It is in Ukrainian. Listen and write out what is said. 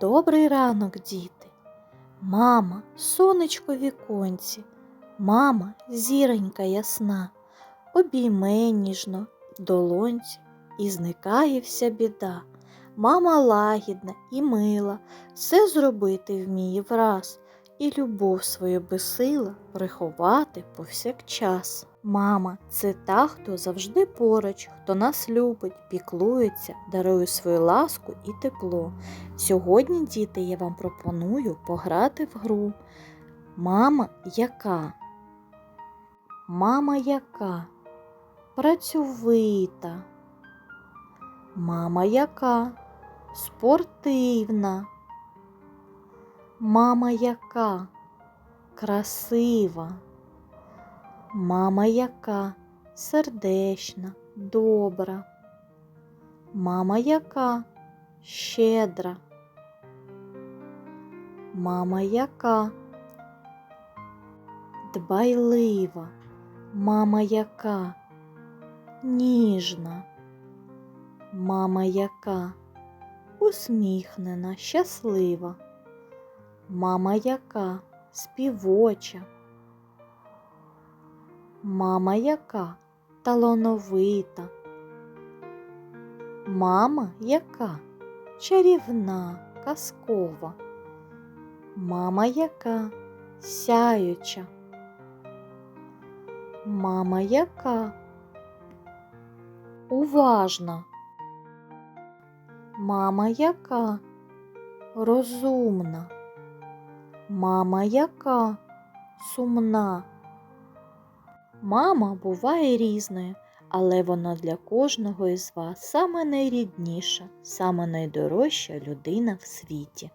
Добрий ранок, діти. Мама, сонечко віконці, мама, зіронька ясна, обійме ніжно долонці і зникає вся біда. Мама лагідна і мила, все зробити вміє враз, і любов свою безсила приховати повсякчас. Мама це та, хто завжди поруч, хто нас любить, піклується, дарує свою ласку і тепло. Сьогодні, діти, я вам пропоную пограти в гру. Мама яка? Мама яка? Працьовита. Мама яка? Спортивна. Мама яка? Красива. Мама яка? Сердечна, добра. Мама яка? Щедра. Мама яка? Дбайлива. Мама яка? Ніжна. Мама яка? Усміхнена, щаслива. Мама яка? Співоча. Мама яка? Талановита. Мама яка? Чарівна, казкова. Мама яка? Сяюча. Мама яка? Уважна. Мама яка? Розумна. Мама яка? Сумна. Мама буває різною, але вона для кожного із вас саме найрідніша, саме найдорожча людина в світі.